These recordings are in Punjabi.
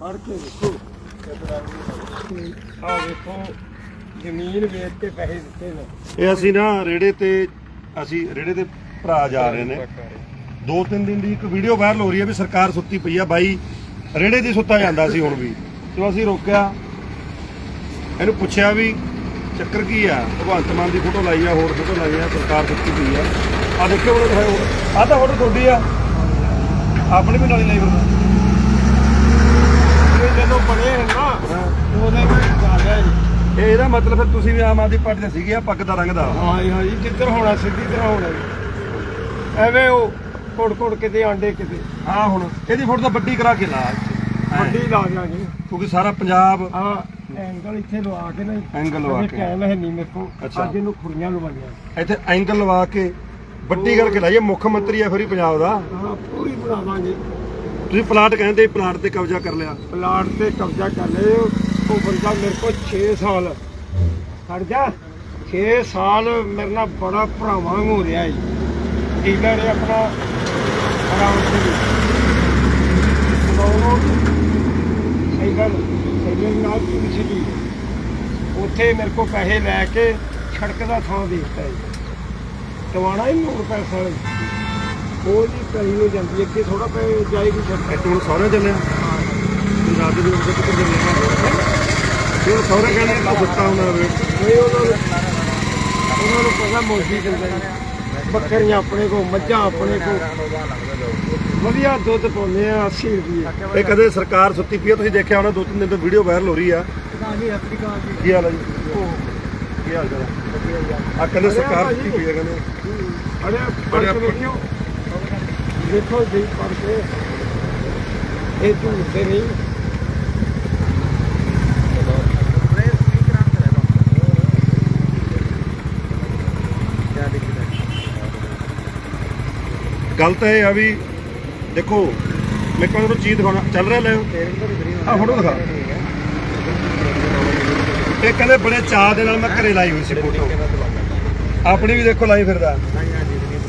ਫੜ ਕੇ ਦੇਖੋ ਆ ਦੇਖੋ ਜ਼ਮੀਨ ਵੇਚ ਕੇ ਪੈਸੇ ਦਿੱਤੇ ਨੇ। ਇਹ ਅਸੀਂ ਨਾ ਰੇੜੇ ਤੇ, ਅਸੀਂ ਰੇੜੇ ਤੇ ਭਰਾ ਜਾ ਰਹੇ ਨੇ। ਦੋ ਤਿੰਨ ਦਿਨ ਦੀ ਇੱਕ ਵੀਡੀਓ ਵਾਇਰਲ ਹੋ ਰਹੀ ਹੈ ਵੀ ਸਰਕਾਰ ਸੁੱਤੀ ਪਈ ਆ। ਬਾਈ ਰੇੜੇ ਦੀ ਸੁੱਤਾ ਜਾਂਦਾ ਸੀ ਹੁਣ ਵੀ। ਤੇ ਅਸੀਂ ਰੋਕਿਆ। ਇਹਨੂੰ ਪੁੱਛਿਆ ਵੀ ਚੱਕਰ ਕੀ ਆ? ਭਗਵੰਤ ਮਾਨ ਦੀ ਫੋਟੋ ਲਾਈ ਆ, ਹੋਰ ਫੋਟੋ ਲਾਈ ਆ, ਸਰਕਾਰ ਸੁੱਤੀ ਪਈ ਆ। ਆ ਦੇਖਿਓ ਉਹਨੇ ਆ ਤਾਂ ਫੋਟੋ ਤੁਹਾਡੀ ਆ। ਆਪਣੀ ਵੀ ਨਾਲੀ ਲਾਈ ਫਿਰਦਾ। ਇਹ ਜਦੋਂ ਬਣੇ ਹਨ ਨਾ। ਉਹਦੇ ਵਿੱਚ ਗੱਲ ਹੈ ਜੀ। ਇਹ ਇਹਦਾ ਮਤਲਬ ਫਿਰ ਤੁਸੀਂ ਵੀ ਆਮ ਆਦਮੀ ਪਾਰਟੀ ਦੇ ਸੀਗੇ ਆ ਪੱਗ ਦਾ ਰੰਗ ਦਾ। ਹਾਂ ਜੀ, ਹਾਂ ਜੀ ਹੋਣਾ ਸਿੱਧੀ ਤਰ੍ਹਾਂ ਹੋਣਾ ਜੀ। ਐਵੇਂ ਉਹ ਕੋੜ ਕੋੜ ਕਿਤੇ ਆਂਡੇ ਕਿਤੇ। ਹਾਂ ਹੁਣ ਇਹਦੀ ਫੋਟੋ ਤਾਂ ਵੱਡੀ ਕਰਾ ਕੇ ਲਾ ਵੱਡੀ ਲਾ ਦਿਆਂਗੇ ਕਿਉਂਕਿ ਸਾਰਾ ਪੰਜਾਬ ਆ ਐਂਗਲ ਇੱਥੇ ਲਵਾ ਕੇ ਨਾ ਐਂਗਲ ਲਵਾ ਅਜੇ ਕੇ। ਟਾਈਮ ਹੈ ਨਹੀਂ ਮੇਰੇ ਕੋਲ। ਅੱਛਾ। ਅੱਜ ਇਹਨੂੰ ਖੁਰੀਆਂ ਲਵਾਈਆਂ। ਇੱਥੇ ਐਂਗਲ ਲਵਾ ਕੇ ਵੱਡੀ ਕਰਕੇ ਲਾਈਏ ਮੁੱਖ ਮੰਤਰੀ ਆ ਫਿਰ ਹੀ ਪੰਜਾਬ ਦਾ। ਹਾਂ ਪੂਰੀ ਬਣਾਵਾਂਗੇ। ਤੁਸੀਂ ਪਲਾਟ ਕਹਿੰਦੇ ਪਲਾਟ ਤੇ ਕਬਜ਼ਾ ਕਰ ਲਿਆ। ਪਲਾਟ ਤੇ ਕਬਜ਼ਾ ਕਰ ਲਏ ਉਹ ਬੰਦਾ ਮੇਰੇ ਕੋਲ 6 ਸਾਲ ਖੜ ਜਾ। 6 ਸਾਲ ਮੇਰੇ ਨਾਲ ਬੜਾ ਭਰਾਵਾਂ ਹੋ ਰਿਹਾ ਹੈ ਡੀਲਰ ਹੈ ਆਪਣਾ ਆਰਾਮ ਸਿੰਘ ਸੁਣਾਉਣੋ। ਸਹੀ ਗੱਲ, ਸਹੀ ਨਾਲ ਪੂਰੀ ਸੀ ਉੱਥੇ ਮੇਰੇ ਕੋਲ ਪੈਸੇ ਲੈ ਕੇ ਸੜਕ ਦਾ ਥਾਂ ਦੇ ਦਿੱਤਾ ਜੀ। ਦਵਾਣਾ ਹੀ ਹੋਰ ਪੈਸਾ। ਉਹ ਜੀ ਕਰੀ ਨੂੰ ਜਾਂਦੀ ਅੱਗੇ ਥੋੜਾ ਪੈ ਜਾਏਗੀ ਸੜਕ ਇੱਥੇ ਹੁਣ ਸਹੁਰੇ ਚੱਲੇ ਤੁਸੀਂ ਰਾਤ ਦੇ ਵਿੱਚ ਕਿੱਥੇ ਚੱਲੇ ਆ। ਇਹ ਸਹੁਰੇ ਕਹਿੰਦੇ ਨਾ ਸੁੱਤਾ ਹੁੰਦਾ ਵੇ। ਨਹੀਂ ਉਹਨਾਂ ਨੂੰ ਉਹਨਾਂ ਨੂੰ ਪਤਾ ਮੋਸੀ ਦਿੰਦਾ ਜੀ। ਬੱਕਰੀਆਂ ਆਪਣੇ ਕੋ ਮੱਝਾਂ ਆਪਣੇ ਕੋ ਵਧੀਆ ਦੁੱਧ ਪਾਉਂਦੇ ਆ 80 ਰੁਪਏ ਇਹ ਕਦੇ ਸਰਕਾਰ ਸੁੱਤੀ ਪਈ ਤੁਸੀਂ ਦੇਖਿਆ ਹੋਣਾ ਦੋ ਤਿੰਨ ਦਿਨ ਤੋਂ ਵੀਡੀਓ ਵਾਇਰਲ ਹੋ ਰਹੀ ਆ। ਅਫਰੀਕਾ ਦੀ ਕੀ ਹਾਲ ਹੈ ਜੀ? ਕੀ ਹਾਲ ਚਾਲ ਆ? ਕਹਿੰਦੇ ਸਰਕਾਰ ਸੁੱਤੀ ਪਈ ਕਹਿੰਦੇ। ਅਰੇ ਪੜ੍ਹ ਕੇ ਦੇਖਿਓ। ਦੇਖੋ ਜੀ, ਪੜ੍ਹ ਇਹ ਝੂਠ ਨਹੀਂ। ਗੱਲ ਤਾਂ ਇਹ ਆ ਵੀ ਦੇਖੋ, ਮੇਰੇ ਕੋਲ ਤੁਹਾਨੂੰ ਚੀਜ਼ ਦਿਖਾਉਣਾ ਚੱਲ ਰਿਹਾ ਲੈ। ਆ ਫੋਟੋ ਦਿਖਾ। ਇਹ ਕਹਿੰਦੇ ਬੜੇ ਚਾਹ ਦੇ ਨਾਲ ਮੈਂ ਘਰੇ ਲਾਈ ਹੋਈ ਸੀ ਫੋਟੋ। ਆਪਣੀ ਵੀ ਦੇਖੋ ਲਾਈ ਫਿਰਦਾ।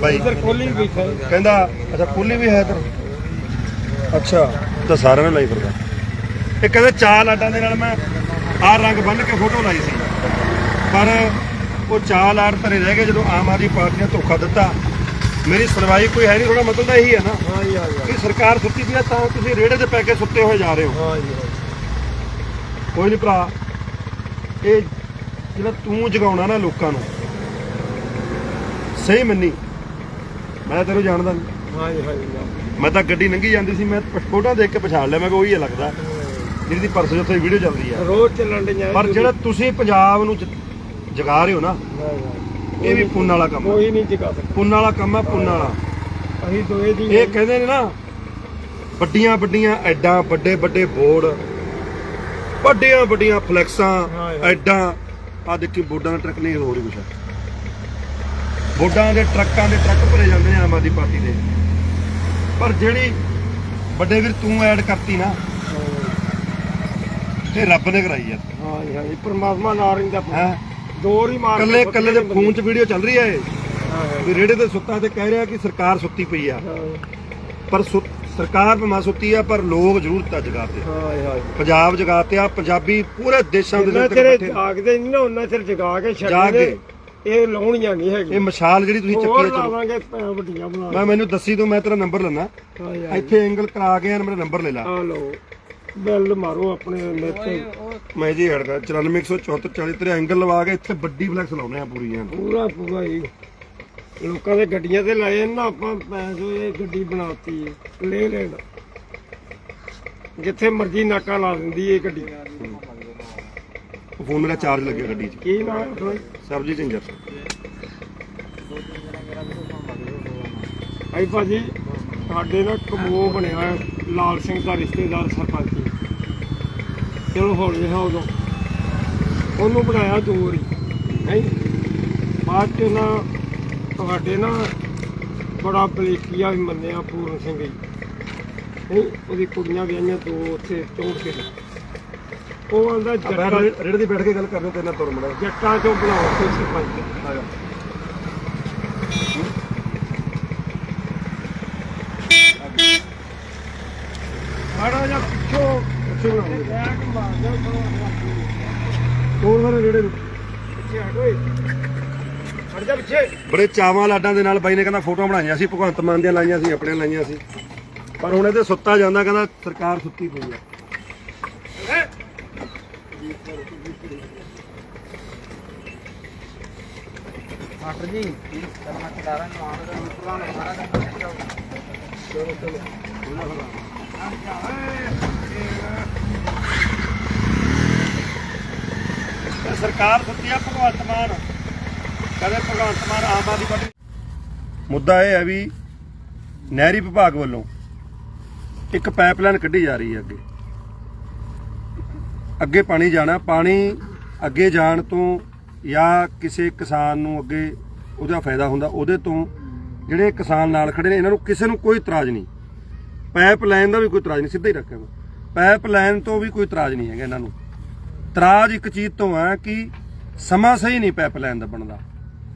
ਬਾਈ। ਇੱਧਰ ਕੋਲੀ ਬੈਠਾ ਹੈ। ਕਹਿੰਦਾ ਅੱਛਾ ਪੁੱਲੀ ਵੀ ਹੈ ਇੱਧਰ। ਅੱਛਾ ਤਾਂ ਸਾਰਿਆਂ ਨੇ ਲਾਈ ਫਿਰਦਾ। ਇਹ ਕਹਿੰਦੇ ਚਾਹ ਲਾਡਾਂ ਦੇ ਨਾਲ ਮੈਂ ਆਹ ਰੰਗ ਬੰਨ ਕੇ ਫੋਟੋ ਲਾਈ ਸੀ। ਪਰ ਉਹ ਚਾਹ ਲਾੜ ਧਰੇ ਰਹਿ ਗਏ ਜਦੋਂ ਆਮ ਆਦਮੀ ਪਾਰਟੀ ਨੇ ਧੋਖਾ ਦਿੱਤਾ। ਮੇਰੀ ਸੁਣਵਾਈ ਕੋਈ ਹੈ ਨਹੀਂ ਥੋੜਾ ਮਤਲਬ ਤਾਂ ਇਹੀ ਹੈ ਨਾ। ਹਾਂ ਜੀ ਹਾਂ ਜੀ ਕਿ ਸਰਕਾਰ ਸੁੱਤੀ ਪਈ ਆ ਤਾਂ ਤੁਸੀਂ ਰੇੜੇ ਤੇ ਪੈ ਕੇ ਸੁੱਤੇ ਹੋਏ ਜਾ ਰਹੇ ਹੋ। ਹਾਂ ਜੀ। ਕੋਈ ਨਹੀਂ ਭਰਾ ਇਹ ਜਿਹੜਾ ਤੂੰ ਜਗਾਉਣਾ ਨਾ ਲੋਕਾਂ ਨੂੰ ਸਹੀ ਮੰਨੀ। ਮੈਂ ਤੈਨੂੰ ਜਾਣਦਾ ਨਹੀਂ ਹਾਂ ਜੀ ਹਾਂ ਜੀ ਹਾਂ। ਮੈਂ ਤਾਂ ਗੱਡੀ ਲੰਘੀ ਜਾਂਦੀ ਸੀ ਮੈਂ ਫੋਟੋ ਦੇਖ ਕੇ ਪਛਾਣ ਲਿਆ ਮੈਂ ਕਿਹਾ ਉਹੀ ਹੈ ਲੱਗਦਾ। ਜਿਹਦੀ ਦੀ ਪਰਸੋਂ ਉੱਥੇ ਵੀਡੀਓ ਚੱਲ ਰਹੀ ਆ। ਰੋਜ਼ ਚੱਲਣ ਡੀਆਂ ਪਰ ਜਿਹੜਾ ਤੁਸੀਂ ਪੰਜਾਬ ਨੂੰ ਜ- ਜਗਾ ਰਹੇ ਹੋ ਨਾ ਇਹ ਵੀ ਪੁੰਨ ਵਾਲਾ ਕੰਮ ਹੈ ਕੋਈ ਨਹੀਂ ਜਗਾ ਸਕਦਾ। ਪੁੰਨ ਵਾਲਾ ਕੰਮ ਹੈ ਪੁੰਨ ਵਾਲਾ। ਅਸੀਂ ਦੋਏ ਦੀ ਇਹ ਕਹਿੰਦੇ ਨੇ ਨਾ ਵੱਡੀਆਂ ਵੱਡੀਆਂ ਐਡਾਂ ਵੱਡੇ ਵੱਡੇ ਬੋਰਡ ਵੱਡੀਆਂ ਵੱਡੀਆਂ ਫਲੈਕਸਾਂ ਹਾਂ, ਹਾਂ। ਐਡਾਂ। ਆ ਦੇਖੀ ਬੋਰਡਾਂ ਦਾ ਟਰੱਕ ਨਹੀਂ ਹੋ ਰਹੀ ਕੁਛ ਬੋਰਡਾਂ ਦੇ ਟਰੱਕਾਂ ਦੇ ਟਰੱਕ ਭਰੇ ਜਾਂਦੇ ਨੇ ਆਮ ਆਦਮੀ ਪਾਰਟੀ ਦੇ। ਪਰ ਜਿਹੜੀ ਵੱਡੇ ਵੀਰ ਤੂੰ ਐਡ ਕਰਤੀ ਨਾ ਤੇ ਰੱਬ ਨੇ ਕਰਾਈ ਆ। ਹਾਂ ਹਾਂ ਪਰਮਾਤਮਾ ਨਾਲ ਰਹਿੰਦਾ ਹੈ? ਦੋਰ ਹੀ ਮਾਰ ਕੱਲੇ ਕੱਲੇ ਦੇ ਫੋਨ 'ਚ ਵੀਡੀਓ ਚੱਲ ਰਹੀ ਇਹ। ਹਾਂ ਹਾਂ। ਵੀ ਰੇੜੇ ਤੇ ਸੁੱਤਾ ਤੇ ਕਹਿ ਰਿਹਾ ਕਿ ਸਰਕਾਰ ਸੁੱਤੀ ਪਈ ਆ। ਪਰ ਸਰਕਾਰ ਭਾਵੇਂ ਸੁੱਤੀ ਆ ਪਰ ਲੋਕ ਜ਼ਰੂਰ ਤਾਂ ਜਗਾਤੇ ਹਾਂ ਪੰਜਾਬ ਜਗਾਤੇ ਆ ਪੰਜਾਬੀ ਪੂਰੇ ਦੇਸ਼ਾਂ ਦੇ ਵਿੱਚ ਚਿਰ ਇਹ ਇਕੱਠੇ- ਜਾਗਦੇ ਨਹੀਂ ਨਾ ਉਹਨਾਂ ਚਿਰ ਜਗਾ ਕੇ ਛੱਡਦੇ। ਇਹ ਲਾਉਣੀਆਂ ਨਹੀਂ ਇਹ ਹੈਗੀਆਂ ਮਸ਼ਾਲ ਜਿਹੜੀ ਤੁਸੀਂ ਚੱਕੀ ਹੋਰ ਆ ਚਲੋ। ਲਾਵਾਂਗੇ ਭੈਣ ਵੱਡੀਆਂ ਬਣਾ ਮੈਂ ਮੈਨੂੰ ਦੱਸੀ ਤੂੰ ਮੈਂ ਤੇਰਾ ਨੰਬਰ ਲੈਣਾ ਹਾਂ ਇੱਥੇ ਐਂਗਲ ਕਰਾ ਕੇ ਯਾਰ ਮੇਰਾ ਨੰਬਰ ਲੈ ਲਾ। ਆ ਲਓ ਬੈਲ ਮਾਰੋ ਆਪਣੇ ਮੇਤੇ ਮੈਂ ਜੀ ਹੜਦਾ 94174 40 ਤੇਰੇ ਐਂਗਲ ਲਵਾ ਕੇ ਇੱਥੇ ਵੱਡੀ ਫਲੈਕਸ ਲਾਉਣੇ ਆ ਪੂਰੀ ਐਨ। ਪੂਰਾ ਪੂਰਾ ਹੀ ਲੋਕਾਂ ਦੇ ਗੱਡੀਆਂ ਤੇ ਲਾਏ ਨਾ ਆਪਾਂ ਪੈਸੋ ਇਹ ਗੱਡੀ ਬਣਾਤੀ ਹੈ ਲੈ ਲੈਣ ਜਿੱਥੇ ਮਰਜ਼ੀ ਨਾਕਾ ਲਾ ਦਿੰਦੀ ਇਹ ਗੱਡੀ। ਫੋਨ ਮੇਰਾ ਚਾਰਜ ਲੱਗਿਆ ਗੱਡੀ 'ਚ। ਕੀ ਨਾਮ ਹੈ? ਸਬਜੀ ਚਿੰਜਰ ਆਈ ਭਾਜੀ ਸਾਡੇ ਨਾਲ ਕਮੋ ਬਣਿਆ ਹੈ, ਲਾਲ ਸਿੰਘ ਦਾ ਰਿਸ਼ਤੇਦਾਰ ਸਰਪੰਚ। ਜੀ। ਚਲੋ ਹੌਲੀ ਉਦੋਂ ਉਹਨੂੰ ਬਣਾਇਆ ਦੋ ਵਾਰੀ। ਨਹੀਂ ਬਾਅਦ ਚ ਨਾ ਤੁਹਾਡੇ ਨਾ ਬੜਾ ਬਲੇਕੀਆ ਵੀ ਮੰਨਿਆ ਪੂਰਨ ਸਿੰਘ ਜੀ। ਨਹੀਂ ਉਹਦੀ ਕੁੜੀਆਂ ਵਿਆਹੀਆਂ ਦੋ ਉੱਥੇ ਚੌਂਕੇ ਉਹ ਆਂਦਾ ਜੱਟਾਂ ਰੇੜੇ ਤੇ ਬੈਠ ਕੇ ਗੱਲ ਕਰਦੇ ਤੇਰੇ ਨਾਲ ਤੁਰ ਮੜਾ ਜੱਟਾਂ ਚੋਂ ਬਣਾਓ ਕੋਈ ਸਰਪੰਚ। ਆ ਜਾ ਮਾੜਾ ਜਿਹਾ ਪਿੱਛੋਂ। ਬਣਾਉਂਦੇ ਨੇ ਬੈਕ ਮਾਰ ਦਿਓ ਹੋਰ ਸਾਰੇ ਰੇੜੇ ਨੂੰ। ਪਿੱਛੇ ਹਟ ਓਏ। ਹਟ ਜਾ ਪਿੱਛੇ। ਬੜੇ ਚਾਵਾਂ ਲਾਡਾਂ ਦੇ ਨਾਲ ਬਾਈ ਨੇ ਕਹਿੰਦਾ ਫੋਟੋਆਂ ਬਣਾਈਆਂ ਸੀ ਭਗਵੰਤ ਮਾਨ ਦੀਆਂ ਲਾਈਆਂ ਸੀ ਆਪਣੀਆਂ ਲਾਈਆਂ ਸੀ। ਪਰ ਹੁਣ ਇਹਦੇ ਸੁੱਤਾ ਜਾਂਦਾ ਕਹਿੰਦਾ ਸਰਕਾਰ ਸੁੱਤੀ ਪਈ ਆ। ਮਾਸਟਰ ਜੀ ਕਰਨਾ ਕਦਾਰਾਂ ਨੂੰ ਆਉਣ ਦਾ ਪੁਰਾਣਾ ਸਾਰਾ ਕੰਮ ਜਾਓ ਤੇ ਸਰਕਾਰ ਦਿੱਤੀ ਆ, ਭਗਵੰਤ ਮਾਨ। ਕਦੇ ਭਗਵੰਤ ਮਾਨ ਆਮ ਆਦਮੀ ਪਾਰਟੀ ਮੁੱਦਾ ਇਹ ਹੈ ਵੀ ਨਹਿਰੀ ਵਿਭਾਗ ਵੱਲੋਂ ਇੱਕ ਪਾਈਪਲਾਈਨ ਕੱਢੀ ਜਾ ਰਹੀ ਹੈ ਅੱਗੇ। ਅੱਗੇ ਪਾਣੀ ਜਾਣਾ, ਪਾਣੀ ਅੱਗੇ ਜਾਣ ਤੋਂ ਜਾਂ ਕਿਸੇ ਕਿਸਾਨ ਨੂੰ ਅੱਗੇ ਉਹਦਾ ਫਾਇਦਾ ਹੁੰਦਾ, ਉਹਦੇ ਤੋਂ ਜਿਹੜੇ ਕਿਸਾਨ ਨਾਲ ਖੜੇ ਨੇ, ਇਹਨਾਂ ਨੂੰ ਕਿਸੇ ਨੂੰ ਕੋਈ ਇਤਰਾਜ਼ ਨਹੀਂ। ਪਾਈਪਲਾਈਨ ਦਾ ਵੀ ਕੋਈ ਇਤਰਾਜ਼ ਨਹੀਂ, ਸਿੱਧਾ ਹੀ ਰੱਖਿਆ ਮੈਂ ਪਾਈਪਲਾਈਨ ਤੋਂ ਵੀ ਕੋਈ ਇਤਰਾਜ਼ ਨਹੀਂ ਹੈਗਾ ਇਹਨਾਂ ਨੂੰ। ਇਤਰਾਜ਼ ਇੱਕ ਚੀਜ਼ ਤੋਂ ਆ ਕਿ ਸਮਾਂ ਸਹੀ ਨਹੀਂ ਪਾਈਪਲਾਈਨ ਦਾ ਬਣਦਾ।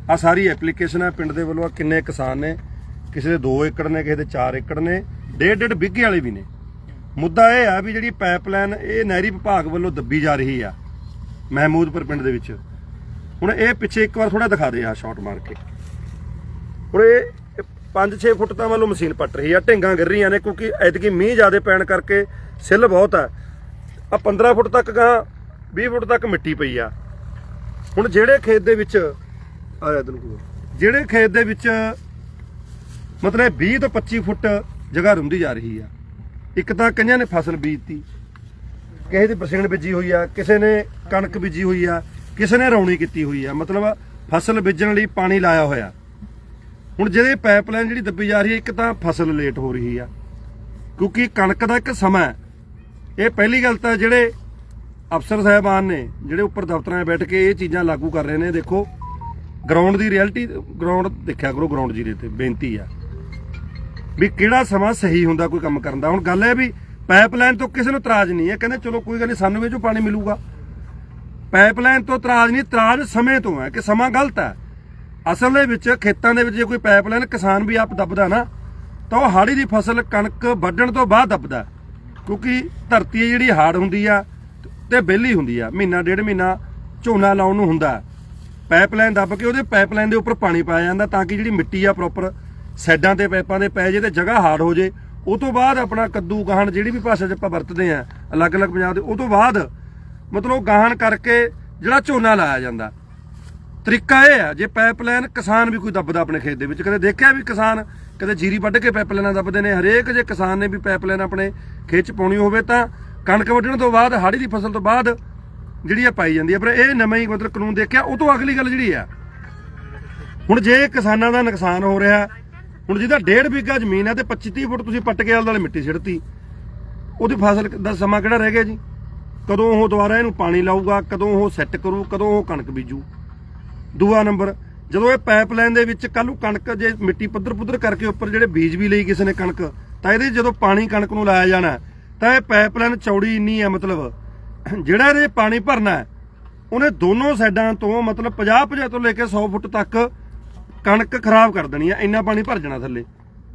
ਆ ਸਾਰੀ ਐਪਲੀਕੇਸ਼ਨ ਹੈ ਪਿੰਡ ਦੇ ਵੱਲੋਂ ਕਿੰਨੇ ਕਿਸਾਨ ਨੇ, ਕਿਸੇ ਦੇ 2 ਏਕੜ ਨੇ, ਕਿਸੇ ਦੇ 4 ਏਕੜ ਨੇ ਡੇਢ ਡੇਢ ਬਿੱਗੇ ਵਾਲੇ ਵੀ ਨੇ। ਮੁੱਦਾ ਇਹ ਆ ਵੀ ਜਿਹੜੀ ਪਾਈਪਲਾਈਨ ਇਹ ਨਹਿਰੀ ਵਿਭਾਗ ਵੱਲੋਂ ਦੱਬੀ ਜਾ ਰਹੀ ਆ ਮਹਿਮੂਦਪੁਰ ਪਿੰਡ ਦੇ ਵਿੱਚ। ਹੁਣ ਇਹ ਪਿੱਛੇ ਇੱਕ ਵਾਰ ਥੋੜਾ ਦਿਖਾ ਦੇ ਆ ਸ਼ਾਟ ਮਾਰ ਕੇ। ਹੁਣ ਇਹ 5-6 ਫੁੱਟ ਤਾਂ ਵੱਲੋਂ ਮਸ਼ੀਨ ਪੱਟ ਰਹੀ ਆ, ਢਿੰਗਾਂ ਗਿਰ ਰਹੀਆਂ ਨੇ ਕਿਉਂਕਿ ਐਤਕੀ ਮੀਂਹ ਜ਼ਿਆਦਾ ਪੈਣ ਕਰਕੇ ਸਿੱਲ ਬਹੁਤ ਆ। ਆ 15 ਫੁੱਟ ਤੱਕ ਗਾ 20 ਫੁੱਟ ਤੱਕ ਮਿੱਟੀ ਪਈ ਆ। ਹੁਣ ਜਿਹੜੇ ਖੇਤ ਦੇ ਵਿੱਚ, ਆ ਜਾ ਤੈਨੂੰ ਜਿਹੜੇ ਖੇਤ ਦੇ ਵਿੱਚ ਮਤਲਬ 20 ਤੋਂ 25 ਫੁੱਟ ਜਗ੍ਹਾ ਰੁੰਦੀ ਜਾ ਰਹੀ ਆ। ਇੱਕ ਤਾਂ ਕਈਆਂ ਨੇ ਫਸਲ ਬੀਜਤੀ, ਕਿਸੇ ਦੀ ਬਰਸੀਨ ਬੀਜੀ ਹੋਈ ਆ, ਕਿਸੇ ਨੇ ਕਣਕ ਬੀਜੀ ਹੋਈ ਆ, ਕਿਸੇ ਨੇ ਰੌਣੀ ਕੀਤੀ ਹੋਈ ਆ, ਮਤਲਬ ਫਸਲ ਬੀਜਣ ਲਈ ਪਾਣੀ ਲਾਇਆ ਹੋਇਆ। ਹੁਣ ਜਿਹੜੇ ਪਾਈਪਲਾਈਨ ਜਿਹੜੀ ਦੱਬੀ ਜਾ ਰਹੀ ਹੈ, ਇੱਕ ਤਾਂ ਫਸਲ ਲੇਟ ਹੋ ਰਹੀ ਆ, ਕਿਉਂਕਿ ਕਣਕ ਦਾ ਇੱਕ ਸਮਾਂ ਇਹ ਪਹਿਲੀ ਗੱਲ ਤਾਂ ਜਿਹੜੇ ਅਫਸਰ ਸਾਹਿਬਾਨ ਨੇ, ਜਿਹੜੇ ਉੱਪਰ ਦਫ਼ਤਰਾਂ 'ਚ ਬੈਠ ਕੇ ਇਹ ਚੀਜ਼ਾਂ ਲਾਗੂ ਕਰ ਰਹੇ ਨੇ, ਦੇਖੋ ਗਰਾਊਂਡ ਦੀ ਰਿਐਲਿਟੀ ਗਰਾਊਂਡ ਦੇਖਿਆ ਕਰੋ ਗਰਾਊਂਡ ਜੀਰੇ ਤੇ ਬੇਨਤੀ ਆ। ਵੀ ਕਿਹੜਾ ਸਮਾਂ ਸਹੀ ਹੁੰਦਾ ਕੋਈ ਕੰਮ ਕਰਨ ਦਾ। ਹੁਣ ਗੱਲ ਇਹ ਵੀ ਪਾਈਪਲਾਈਨ ਤੋਂ ਕਿਸੇ ਨੂੰ ਇਤਰਾਜ਼ ਨਹੀਂ ਹੈ। ਕਹਿੰਦੇ ਚਲੋ ਕੋਈ ਗੱਲ ਨਹੀਂ, ਸਾਨੂੰ ਵੀ ਇਹ 'ਚੋਂ ਪਾਣੀ ਮਿਲੂਗਾ। ਪਾਈਪਲਾਈਨ ਤੋਂ ਇਤਰਾਜ਼ ਨਹੀਂ, ਇਤਰਾਜ਼ ਸਮੇਂ ਤੋਂ ਹੈ ਕਿ ਸਮਾਂ ਗਲਤ ਹੈ। ਅਸਲ ਦੇ ਵਿੱਚ ਖੇਤਾਂ ਦੇ ਵਿੱਚ ਜੇ ਕੋਈ ਪਾਈਪਲਾਈਨ ਕਿਸਾਨ ਵੀ ਆਪ ਦੱਬਦਾ ਨਾ, ਤਾਂ ਉਹ ਹਾੜੀ ਦੀ ਫਸਲ ਕਣਕ ਵੱਢਣ ਤੋਂ ਬਾਅਦ ਦੱਬਦਾ ਕਿਉਂਕਿ ਧਰਤੀ ਜਿਹੜੀ, ਹਾੜ ਹੁੰਦੀ ਆ ਤੇ ਬੇਲੀ ਹੁੰਦੀ ਆ। ਮਹੀਨਾ, ਡੇਢ ਮਹੀਨਾ ਝੋਨਾ ਲਾਉਣ ਨੂੰ ਹੁੰਦਾ ਪਾਈਪਲਾਈਨ ਦੱਬ ਕੇ ਉਹਦੇ ਪਾਈਪਲਾਈਨ ਦੇ ਉੱਪਰ ਪਾਣੀ ਪਾਇਆ ਜਾਂਦਾ ਤਾਂ ਕਿ ਜਿਹੜੀ ਮਿੱਟੀ ਆ ਪ੍ਰੋਪਰ ਸਾਈਡਾਂ ਤੇ ਪਾਈਪਾਂ ਦੇ ਪੈ ਜੇ ਤੇ ਜਗ੍ਹਾ ਹਾਰਡ ਹੋ ਜੇ, ਉਹ ਤੋਂ ਬਾਅਦ ਆਪਣਾ ਕੱਦੂ ਗਾਹਣ ਜਿਹੜੀ ਵੀ ਭਾਸ਼ਾ 'ਚ ਆਪਾਂ ਵਰਤਦੇ ਆ ਅਲੱਗ-ਅਲੱਗ ਪੰਜਾਬ ਦੇ, ਉਹ ਤੋਂ ਬਾਅਦ ਮਤਲਬ ਉਹ ਗਾਹਣ ਕਰਕੇ ਜਿਹੜਾ ਝੋਨਾ ਲਾਇਆ ਜਾਂਦਾ। ਤਰੀਕਾ ਇਹ ਆ, ਜੇ ਪਾਈਪਲਾਈਨ ਕਿਸਾਨ ਵੀ ਕੋਈ ਦੱਬਦਾ ਆਪਣੇ ਖੇਤ ਦੇ ਵਿੱਚ, ਕਦੇ ਦੇਖਿਆ ਵੀ ਕਿਸਾਨ ਕਦੇ ਜੀਰੀ ਵੱਢ ਕੇ ਪਾਈਪਲਾਈਨਾਂ ਦੱਬਦੇ ਨੇ, ਹਰੇਕ ਜੇ ਕਿਸਾਨ ਨੇ ਵੀ ਪਾਈਪਲਾਈਨ ਆਪਣੇ ਖੇਤ 'ਚ ਪਾਉਣੀ ਹੋਵੇ ਤਾਂ ਕਣਕ ਵੱਢਣ ਤੋਂ ਬਾਅਦ ਹਾੜੀ ਦੀ ਫਸਲ ਤੋਂ ਬਾਅਦ ਜਿਹੜੀ ਆ ਪਾਈ ਜਾਂਦੀ ਹੈ ਪਰ ਇਹ ਨਵਾਂ ਹੀ ਮਤਲਬ ਕਾਨੂੰਨ ਦੇਖਿਆ, ਉਹ ਤੋਂ ਅਗਲੀ ਗੱਲ ਜਿਹੜੀ ਆ। ਹੁਣ ਜੇ ਕਿਸਾਨਾਂ ਦਾ ਨੁਕਸਾਨ ਹੋ ਰਿਹਾ ਹੁਣ ਜਿਹਦਾ ਡੇਢ ਬਿੱਗਾ ਜ਼ਮੀਨ ਹੈ ਤੇ 25 30 ਫੁੱਟ ਤੁਸੀਂ ਪੱਟ ਕੇ ਆਲੇ ਦੁਆਲੇ ਮਿੱਟੀ ਸਿੱਟਤੀ। ਉਹਦੀ ਫਸਲ ਦਾ ਸਮਾਂ ਕਿਹੜਾ ਰਹਿ ਗਿਆ ਜੀ? ਕਦੋਂ ਉਹ ਦੁਬਾਰਾ ਇਹਨੂੰ ਪਾਣੀ ਲਾਊਗਾ, ਕਦੋਂ ਉਹ ਸੈੱਟ ਕਰੂ, ਕਦੋਂ ਉਹ ਕਣਕ ਬੀਜੂ? ਦੂਆ ਨੰਬਰ, ਜਦੋਂ ਇਹ ਪਾਈਪਲਾਈਨ ਦੇ ਵਿੱਚ ਕੱਲ ਨੂੰ ਕਣਕ ਜੇ ਮਿੱਟੀ ਪੱਧਰ ਪੁੱਧਰ ਕਰਕੇ ਉੱਪਰ ਜਿਹੜੇ ਬੀਜ ਵੀ ਲਈ ਕਿਸੇ ਨੇ ਕਣਕ, ਤਾਂ ਇਹਦੇ ਜਦੋਂ ਪਾਣੀ ਕਣਕ ਨੂੰ ਲਾਇਆ ਜਾਣਾ, ਤਾਂ ਇਹ ਪਾਈਪਲਾਈਨ ਚੌੜੀ ਇੰਨੀ ਹੈ ਮਤਲਬ, ਜਿਹੜਾ ਇਹਦੇ ਪਾਣੀ ਭਰਨਾ ਹੈ, ਉਹਨੇ ਦੋਨੋਂ ਸਾਈਡਾਂ ਤੋਂ ਮਤਲਬ 50 50 ਤੋਂ ਲੈ ਕੇ 100 ਫੁੱਟ ਤੱਕ ਕਣਕ ਖਰਾਬ ਕਰ ਦੇਣੀ ਹੈ ਇੰਨਾ ਪਾਣੀ ਭਰ ਜਾਣਾ ਥੱਲੇ।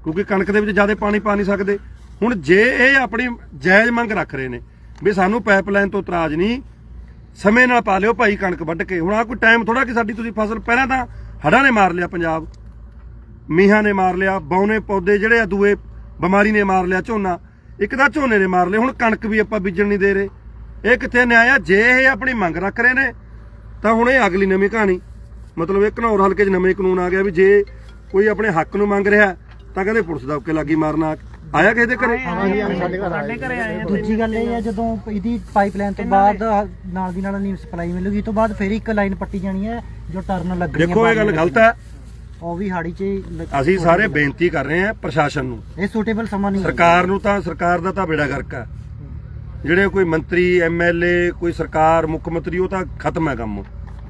ਕਿਉਂਕਿ ਕਣਕ ਦੇ ਵਿੱਚ ਜ਼ਿਆਦਾ ਪਾਣੀ ਪਾ ਨਹੀਂ ਸਕਦੇ। ਹੁਣ ਜੇ ਇਹ ਆਪਣੀ ਜਾਇਜ਼ ਮੰਗ ਰੱਖ ਰਹੇ ਨੇ ਵੀ ਸਾਨੂੰ ਪਾਈਪਲਾਈਨ ਤੋਂ ਇਤਰਾਜ਼ ਨਹੀਂ, ਸਮੇਂ ਨਾਲ ਪਾ ਲਿਓ ਭਾਈ ਕਣਕ ਵੱਢ ਕੇ। ਹੁਣ ਆ ਕੋਈ ਟਾਈਮ ਥੋੜਾ ਕਿ ਸਾਡੀ ਤੁਸੀਂ ਫਸਲ ਪਹਿਲਾਂ ਤਾਂ ਹੜ੍ਹਾਂ ਨੇ ਮਾਰ ਲਿਆ ਪੰਜਾਬ। ਮੀਹਾਂ ਨੇ ਮਾਰ ਲਿਆ, ਬੌਨੇ ਪੌਦੇ ਜਿਹੜੇ ਆ ਦੂਏ, ਬਿਮਾਰੀ ਨੇ ਮਾਰ ਲਿਆ ਝੋਨਾ। ਇੱਕ ਤਾਂ ਝੋਨੇ ਨੇ ਮਾਰ ਲਿਆ ਹੁਣ ਕਣਕ ਵੀ ਆਪਾਂ ਬੀਜਣ ਨਹੀਂ ਦੇ ਰਹੇ। ਇਹ ਕਿੱਥੇ ਨਿਆਇਆ ਜੇ ਇਹ ਆਪਣੀ ਮੰਗ ਰੱਖ ਰਹੇ ਨੇ, ਤਾਂ ਹੁਣ ਇਹ ਅਗਲੀ ਨਵੀਂ ਕਹਾਣੀ। ਮਤਲਬ ਇਹ ਘਨੌਰ ਹਲਕੇ 'ਚ ਨਵੇਂ ਕਾਨੂੰਨ ਆ ਗਿਆ ਵੀ ਜੇ ਕੋਈ ਆਪਣੇ ਹੱਕ ਨੂੰ ਮੰਗ ਰਿਹਾ ਤਾਂ ਕਹਿੰਦੇ ਪੁਲਿਸ ਦਾ ਉੱਕੇ ਲੱਗੀ ਮਾਰਨਾ। ਆਇਆ ਕਿਸੇ ਦੇ ਘਰੇ? ਸਾਡੇ ਘਰੇ ਆਏ ਆ। ਦੂਜੀ ਗੱਲ ਇਹ ਹੈ ਜਦੋਂ ਇਹਦੀ ਪਾਈਪਲਾਈਨ ਤੋਂ ਬਾਅਦ ਨਾਲ ਦੀ ਨਾਲ ਨੀਮ ਸਪਲਾਈ ਮਿਲੂਗੀ ਤੋਂ ਬਾਅਦ ਫਿਰ ਇੱਕ ਲਾਈਨ ਪੱਟੀ ਜਾਣੀ ਹੈ ਜੋ ਟਰਨ ਲੱਗਣੀ ਹੈ ਦੇਖੋ ਇਹ ਗੱਲ ਗਲਤ ਹੈ। ਉਹ ਵੀ ਹਾੜੀ 'ਚ ਹੀ ਅਸੀਂ ਸਾਰੇ ਬੇਨਤੀ ਕਰ ਰਹੇ ਹਾਂ ਪ੍ਰਸ਼ਾਸਨ ਨੂੰ। ਇਹ ਸੂਟੇਬਲ ਸਮਾਂ ਨਹੀਂ ਹੈ। ਸਰਕਾਰ ਨੂੰ ਤਾਂ ਸਰਕਾਰ ਦਾ ਤਾਂ ਬੇੜਾ ਗਰਕ ਆ ਜਿਹੜੇ ਕੋਈ ਮੰਤਰੀ ਐਮਐਲਏ ਕੋਈ ਸਰਕਾਰ ਮੁੱਖ ਮੰਤਰੀ ਉਹ ਤਾਂ ਖਤਮ ਹੈ ਕੰਮ।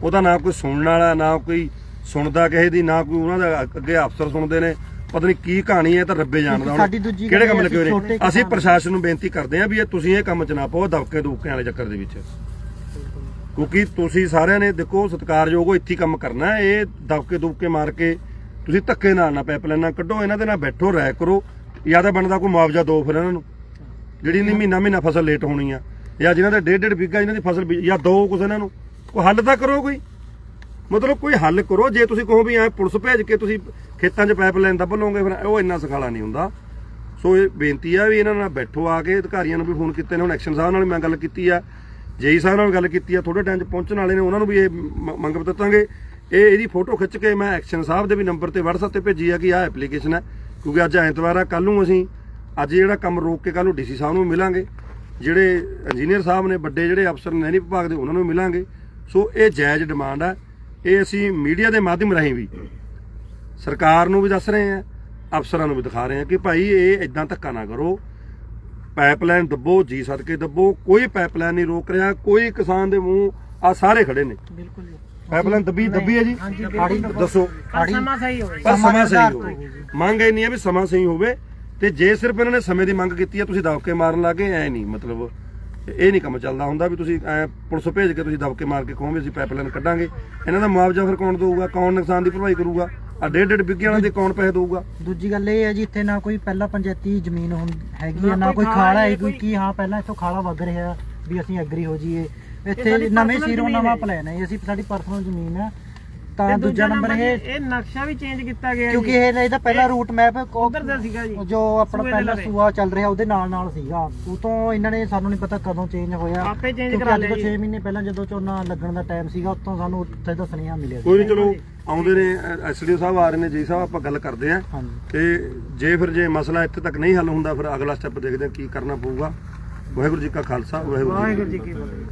ਉਹਦਾ ਨਾ ਕੋਈ ਸੁਣਨ ਵਾਲਾ ਨਾ ਕੋਈ ਸੁਣਦਾ ਕਿਸੇ ਦੀ ਨਾ ਕੋਈ ਉਹਨਾਂ ਦਾ ਅੱਗੇ ਅਫਸਰ ਸੁਣਦੇ ਨੇ। ਪਤਾ ਨਹੀਂ ਕੀ ਕਹਾਣੀ ਹੈ ਤਾਂ ਰੱਬੇ ਜਾਣਦਾ ਹੁਣ। ਕਿਹੜੇ ਕੰਮ ਲੱਗੇ ਹੋਏ ਨੇ? ਅਸੀਂ ਪ੍ਰਸ਼ਾਸਨ ਨੂੰ ਬੇਨਤੀ ਕਰਦੇ ਹਾਂ ਵੀ ਇਹ ਤੁਸੀਂ ਇਹ ਕੰਮ ਚ ਨਾ ਪਾਓ ਦਬਕੇ ਦੁਬਕਿਆਂ ਵਾਲੇ ਚੱਕਰ ਦੇ ਵਿੱਚ। ਕਿਉਂਕਿ ਤੁਸੀਂ ਸਾਰਿਆਂ ਨੇ ਦੇਖੋ ਸਤਿਕਾਰਯੋਗ ਇੱਥੇ ਕੰਮ ਕਰਨਾ ਹੈ। ਇਹ ਦਬਕੇ ਦੁਬਕੇ ਮਾਰ ਕੇ ਤੁਸੀਂ ਧੱਕੇ ਨਾਲ ਨਾ ਪਾਈਪਲਾਈਨਾਂ ਕੱਢੋ ਇਹਨਾਂ ਦੇ ਨਾਲ ਬੈਠੋ ਰਾਇ ਕਰੋ। ਜਾਂ ਤਾਂ ਬਣਦਾ ਕੋਈ ਮੁਆਵਜ਼ਾ ਦਿਓ ਫਿਰ ਇਹਨਾਂ ਨੂੰ। ਜਿਹੜੀ ਨਹੀਂ ਮਹੀਨਾ ਮਹੀਨਾ ਫਸਲ ਲੇਟ ਹੋਣੀ ਆ ਜਾਂ ਜਿਨ੍ਹਾਂ ਦਾ ਡੇਢ ਡੇਢ ਵਿਗਾ ਇਹਨਾਂ ਦੀ ਫਸਲ ਜਾਂ ਦੋ ਕੁਛ ਇਹਨਾਂ ਨੂੰ। ਉਹ ਹੱਲ ਤਾਂ ਕਰੋ ਕੋਈ। ਮਤਲਬ ਕੋਈ ਹੱਲ ਕਰੋ, ਜੇ ਤੁਸੀਂ ਕਹੋ ਵੀ ਐ ਪੁਲਿਸ ਭੇਜ ਕੇ ਤੁਸੀਂ ਖੇਤਾਂ 'ਚ ਪਾਈਪ ਲਾਈਨ ਦੱਬ ਲਓਗੇ, ਫਿਰ ਉਹ ਇੰਨਾ ਸਖਾਲਾ ਨਹੀਂ ਹੁੰਦਾ। ਸੋ ਇਹ ਬੇਨਤੀ ਆ ਵੀ ਇਹਨਾਂ ਨਾਲ ਬੈਠੋ ਆ ਕੇ, ਅਧਿਕਾਰੀਆਂ ਨੂੰ ਵੀ ਫੋਨ ਕੀਤੇ ਨੇ। ਹੁਣ ਐਕਸ਼ਨ ਸਾਹਿਬ ਨਾਲ ਮੈਂ ਗੱਲ ਕੀਤੀ ਆ, ਜੇਈ ਸਾਹਿਬ ਨਾਲ ਗੱਲ ਕੀਤੀ ਆ ਥੋੜੇ ਟਾਈਮ 'ਚ ਪਹੁੰਚਣ ਵਾਲੇ ਨੇ, ਉਹਨਾਂ ਨੂੰ ਵੀ ਇਹ ਮੰਗ ਦਿੱਤਾਂਗੇ। ਇਹ ਇਹਦੀ ਫੋਟੋ ਖਿੱਚ ਕੇ ਮੈਂ ਐਕਸ਼ਨ ਸਾਹਿਬ ਦੇ ਵੀ ਨੰਬਰ ਤੇ WhatsApp ਤੇ ਭੇਜੀ ਆ ਕਿ ਆਹ ਐਪਲੀਕੇਸ਼ਨ ਹੈ, ਕਿਉਂਕਿ ਅੱਜ ਐਤਵਾਰ ਆ ਕੱਲ ਨੂੰ ਅਸੀਂ, ਅੱਜ ਜਿਹੜਾ ਕੰਮ ਰੋਕ ਕੇ ਕੱਲ ਨੂੰ ਡੀਸੀ ਸਾਹਿਬ ਨੂੰ ਮਿਲਾਂਗੇ। ਜਿਹੜੇ ਇੰਜੀਨੀਅਰ ਸਾਹਿਬ ਨੇ, ਵੱਡੇ ਜਿਹੜੇ ਅਫਸਰ ਨੇ ਨਹੀਂ ਵਿਭਾਗ ਦੇ, ਉਹਨਾਂ ਨੂੰ ਮਿਲਾਂਗੇ। ਸੋ ਇਹ ਜਾਇਜ਼ ਡਿਮਾਂਡ ਆ। ਇਹ ਅਸੀਂ ਮੀਡੀਆ ਦੇ ਮਾਧਿਅਮ ਰਾਹੀਂ ਵੀ ਸਰਕਾਰ ਨੂੰ ਵੀ ਦੱਸ ਰਹੇ ਆ ਅਫਸਰਾਂ ਨੂੰ ਵੀ ਦਿਖਾ ਰਹੇ ਆ ਕਿ ਭਾਈ ਇਹ ਇਦਾਂ ਧੱਕਾ ਨਾ ਕਰੋ। ਪਾਈਪਲਾਈਨ ਦੱਬੋ ਜੀ ਸਦਕੇ ਦੱਬੋ ਕੋਈ ਪਾਈਪਲਾਈਨ ਨਹੀਂ ਰੋਕ ਰਿਹਾ ਕੋਈ ਕਿਸਾਨ ਦੇ ਮੂੰਹ ਆ ਸਾਰੇ ਖੜੇ ਨੇ। ਬਿਲਕੁਲ ਜੀ। ਪਾਈਪਲਾਈਨ ਦੱਬੀ ਦੱਬੀ ਹੈ ਜੀ? ਦੱਸੋ। ਸਮਾਂ ਸਹੀ ਹੋਵੇ। ਪਰ ਸਮਾਂ ਸਹੀ ਹੋਵੇ। ਮੰਗ ਇਹ ਨਹੀਂ ਹੈ ਵੀ ਸਮਾਂ ਸਹੀ ਹੋਵੇ ਤੇ ਜੇ ਸਿਰਫ ਇਹਨਾਂ ਨੇ ਸਮੇਂ ਦੀ ਮੰਗ ਕੀਤੀ ਹੈ ਤੁਸੀਂ ਦਬਕੇ ਮਾਰਨ ਲੱਗੇ ਐ ਨਹੀਂ ਮਤਲਬ ਇਹ ਨਹੀਂ ਕੰਮ ਚੱਲਦਾ ਹੁੰਦਾ ਵੀ ਤੁਸੀਂ ਐ ਪੁਲਿਸ ਭੇਜ ਕੇ ਤੁਸੀਂ ਦਬਕੇ ਮਾਰ ਕੇ ਕਹੋ ਵੀ ਅਸੀਂ ਪਾਈਪਲਾਈਨ ਕੱਢਾਂਗੇ। ਇਹਨਾਂ ਦਾ ਮੁਆਵਜ਼ਾ ਫਿਰ ਕੌਣ ਦੇਊਗਾ? ਕੌਣ ਨੁਕਸਾਨ ਦੀ ਭਰਪਾਈ ਕਰੂਗਾ? ਆ ਡੇਢ ਡੇਢ ਵਿੱਗੇ ਵਾਲਿਆਂ ਦੇ ਕੌਣ ਪੈਸੇ ਦੇਊਗਾ? ਦੂਜੀ ਗੱਲ ਇਹ ਹੈ ਜੀ ਇੱਥੇ ਨਾ ਕੋਈ ਪਹਿਲਾਂ ਪੰਚਾਇਤੀ ਜ਼ਮੀਨ ਹੈਗੀ ਨਾ ਹੈ ਨਾ ਕੋਈ ਖਾਲਾ ਹੈ, ਕੋਈ। ਕੀ ਹਾਂ ਪਹਿਲਾਂ ਇੱਥੋਂ ਖਾਲਾ ਵਗ ਰਿਹਾ ਵੀ ਅਸੀਂ ਐਗਰੀ ਹੋ ਜਾਈਏ। ਇੱਥੇ ਸਾਡੀ ਨਵੇਂ ਸਿਰੋਂ ਨਵਾਂ। ਪਲਾਨ ਹੈ ਅਸੀਂ ਸਾਡੀ ਪਰਸਨਲ ਜ਼ਮੀਨ ਹੈ। ਤੇ ਦੂਜਾ ਨੰਬਰ ਇਹ ਇਹ ਨਕਸ਼ਾ ਵੀ ਚੇਂਜ ਕੀਤਾ ਗਿਆ ਕਿਉਂਕਿ। ਇਹ ਇਹਦਾ ਪਹਿਲਾ ਰੂਟ ਮੈਪ ਉੱਧਰ ਦਾ ਸੀਗਾ ਜੀ। ਜੋ ਆਪਣਾ ਪਹਿਲਾ। ਸੂਆ ਚੱਲ ਰਿਹਾ ਉਹਦੇ ਨਾਲ ਨਾਲ ਸੀਗਾ। ਉਹ ਤੋਂ ਇਹਨਾਂ ਨੇ ਸਾਨੂੰ ਨਹੀਂ ਪਤਾ ਕਦੋਂ ਚੇਂਜ ਹੋਇਆ। ਆਪੇ ਕਿਉਂਕਿ ਕਰਾ ਅੱਜ ਤੋਂ ਲਿਆ 6 ਜੀ। ਮਹੀਨੇ ਪਹਿਲਾਂ ਜਦੋਂ ਝੋਨਾ ਲੱਗਣ ਦਾ ਟਾਈਮ ਸੀਗਾ ਉਤੋਂ ਸਾਨੂੰ ਉੱਥੇ ਦਾ ਸੁਨੇਹਾ ਮਿਲਿਆ ਕੋਈ ਨਹੀਂ ਚਲੋ ਆਉਂਦੇ ਨੇ ਐਸਡੀਓ ਸਾਹਿਬ ਆ ਰਹੇ ਨੇ ਜੀ ਸਾਹਿਬ ਆਪਾਂ ਗੱਲ ਕਰਦੇ ਆਂ ਤੇ ਜੇ ਫਿਰ ਜੇ ਮਸਲਾ ਇੱਥੇ ਤੱਕ ਨਹੀਂ ਹੱਲ ਹੁੰਦਾ ਫਿਰ ਅਗਲਾ ਸਟੈਪ ਦੇਖਦੇ ਹਾਂ ਕੀ ਕਰਨਾ ਪਊਗਾ। ਵਾਹਿਗੁਰੂ ਜੀ ਕਾ ਖਾਲਸਾ ਵਾਹਿਗੁਰੂ ਜੀ ਕੀ ਫਤਿਹ।